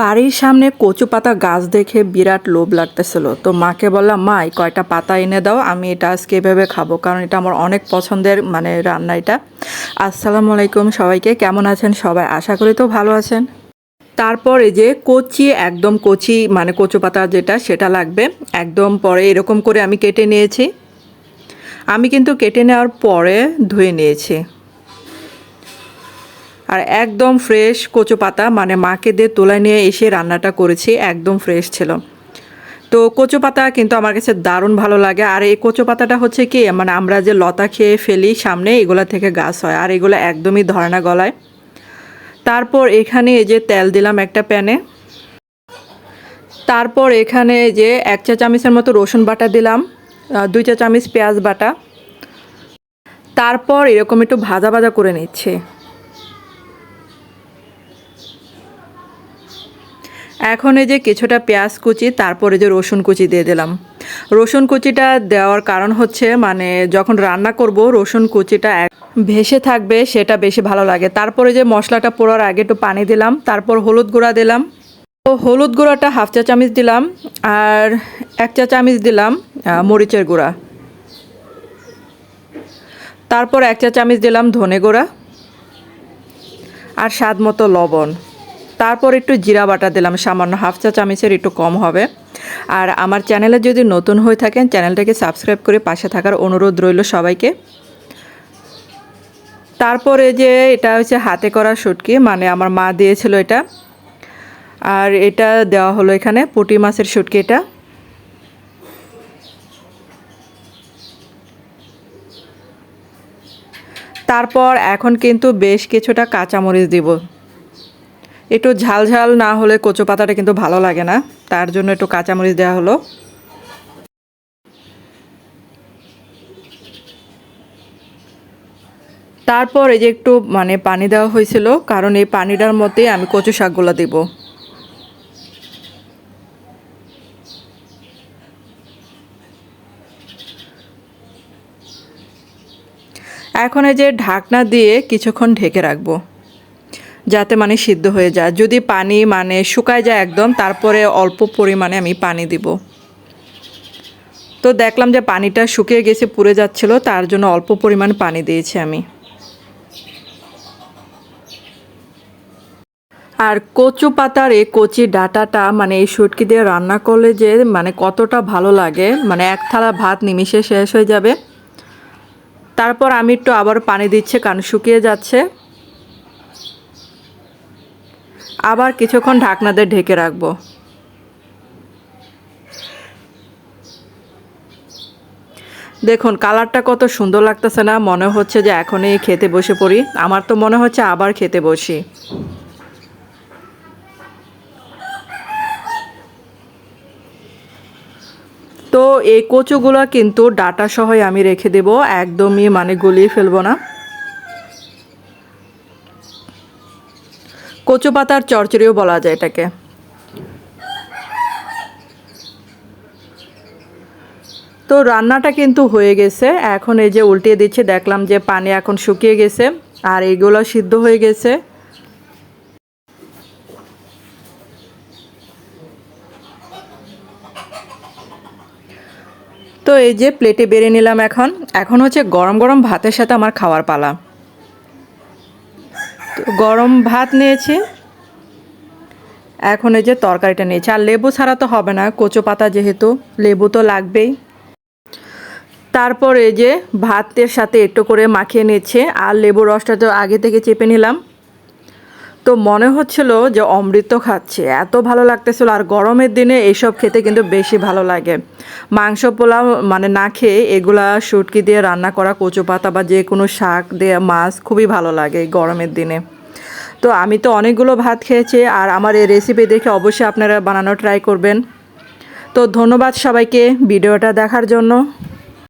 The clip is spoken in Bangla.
বাড়ির সামনে কচু পাতা গাছ দেখে বিরাট লোভ লাগতেছিল। তো মাকে বললাম, মা, এই কয়টা পাতা এনে দাও, আমি এটা আজকে এভাবে খাব, কারণ এটা আমার অনেক পছন্দের মানে রান্না এটা। আসসালামু আলাইকুম সবাইকে, কেমন আছেন সবাই? আশা করি তো ভালো আছেন। তারপর যে কচি, একদম কচি মানে কচু পাতা যেটা, সেটা লাগবে। একদম পরে এরকম করে আমি কেটে নিয়েছি। আমি কিন্তু কেটে নেওয়ার পরে ধুয়ে নিয়েছি। আর একদম ফ্রেশ কচু পাতা মানে মাকে দিয়ে তোলা নিয়ে এসে রান্নাটা করেছি, একদম ফ্রেশ ছিল। তো কচু পাতা কিন্তু আমার কাছে দারুণ ভালো লাগে। আর এই কচু পাতাটা হচ্ছে কি মানে আমরা যে লতা খেয়ে ফেলি সামনে, এগুলা থেকে গাছ হয়, আর এগুলো একদমই ধরে না গলায়। তারপর এখানে এই যে তেল দিলাম একটা প্যানে। তারপর এখানে যে এক চা চামচের মতো রসুন বাটা দিলাম দুই চা চামচ পেঁয়াজ বাটা। তারপর এরকম একটু ভাজা ভাজা করে নিচ্ছে। এখন এই যে কিছুটা পেঁয়াজ কুচি, তারপরে যে রসুন কুচি দিয়ে দিলাম। রসুন কুচিটা দেওয়ার কারণ হচ্ছে মানে যখন রান্না করব, রসুন কুচিটা ভেসে থাকবে, সেটা বেশি ভালো লাগে। তারপরে যে মশলাটা পোড়ার আগে একটু পানি দিলাম, তারপর হলুদ গুঁড়া দিলাম। তো হলুদ গুঁড়াটা হাফ চা চামচ দিলাম, আর এক চা চামচ দিলাম মরিচের গুঁড়া। তারপর এক চা চামচ দিলাম ধনে গুঁড়া, আর স্বাদ মতো লবণ। তারপর একটু জিরা বাটা দিলাম, সামান্য হাফ চা চামচের একটু কম হবে। আর আমার চ্যানেলে যদি নতুন হয়ে থাকেন, চ্যানেলটাকে সাবস্ক্রাইব করে পাশে থাকার অনুরোধ রইল সবাইকে। তারপরে যে এটা হচ্ছে হাতে করা শুটকি মানে আমার মা দিয়েছিল এটা। আর এটা দেওয়া হলো এখানে পুঁটি মাছের শুটকি এটা। তারপর এখন কিন্তু বেশ কিছুটা কাঁচামরিচ দিব। একটু ঝাল ঝাল না হলে কচু পাতাটা কিন্তু ভালো লাগে না। তার জন্য একটু কাঁচামরিচ দেওয়া হলো। তারপর এই যে একটু মানে পানি দেওয়া হয়েছিল, কারণ এই পানিটার মধ্যে আমি কচু শাকগুলো দেব। এখন এই যে ঢাকনা দিয়ে কিছুক্ষণ ঢেকে রাখব। যাতে মানে সিদ্ধ হয়ে যায়। যদি পানি মানে শুকায় যায় একদম, তারপরে অল্প পরিমাণে আমি পানি দিব। তো দেখলাম যে পানিটা শুকিয়ে গেছে, পুড়ে যাচ্ছিল, তার জন্য অল্প পরিমাণ পানি দিয়েছি আমি। আর কচু পাতার এই কচি ডাটাটা মানে এই শুটকি দিয়ে রান্না করলে যে মানে কতটা ভালো লাগে মানে এক থালা ভাত নিমিশে শেষ হয়ে যাবে। তারপর আমি একটু আবার পানি দিচ্ছে, কারণ শুকিয়ে যাচ্ছে। আবার কিছুক্ষণ ঢাকনা দিয়ে ঢেকে রাখব। দেখুন, কালারটা কত সুন্দর লাগতেছে না, মনে হচ্ছে যে এখনই খেতে বসে পড়ি। আমার তো মনে হচ্ছে আবার খেতে বসি। তো এই কচুগুলো কিন্তু ডাটা সহই আমি রেখে দেব, একদমই মানে গলিয়ে ফেলব না। কচু পাতার চরচড়িও বলা যায় এটাকে। তো রান্নাটা কিন্তু হয়ে গেছে। এখন এই যে উল্টিয়ে দিচ্ছে, দেখলাম যে পানি এখন শুকিয়ে গেছে আর এইগুলো সিদ্ধ হয়ে গেছে। তো এই যে প্লেটে বেড়ে নিলাম এখন। এখন হচ্ছে গরম গরম ভাতের সাথে আমার খাওয়ার পালা। গরম ভাত নিয়েছি। এখন এই যে তরকারিটা নিয়েছি। আর লেবু ছাড়া তো হবে না, কচু পাতা যেহেতু, লেবু তো লাগবেই। তারপর এই যে ভাতের সাথে একটু করে মাখিয়ে নিচ্ছে। আর লেবু রসটা তো আগে থেকে চেপে নিলাম। তো মনে হচ্ছিল যে অমৃত খাচ্ছে। এত ভালো লাগতেছিল আর গরমের দিনে এইসব খেতে কিন্তু বেশি ভালো লাগে। মাংস, পোলাও মানে না খেয়ে এগুলা শুটকি দিয়ে রান্না করা কচু পাতা বা যে কোনো শাক দিয়ে মাছ খুবই ভালো লাগে গরমের দিনে। তো আমি তো অনেকগুলো ভাত খেয়েছি আর আমার এই রেসিপি দেখে অবশ্যই আপনারা বানানো ট্রাই করবেন। তো ধন্যবাদ সবাইকে ভিডিওটা দেখার জন্য।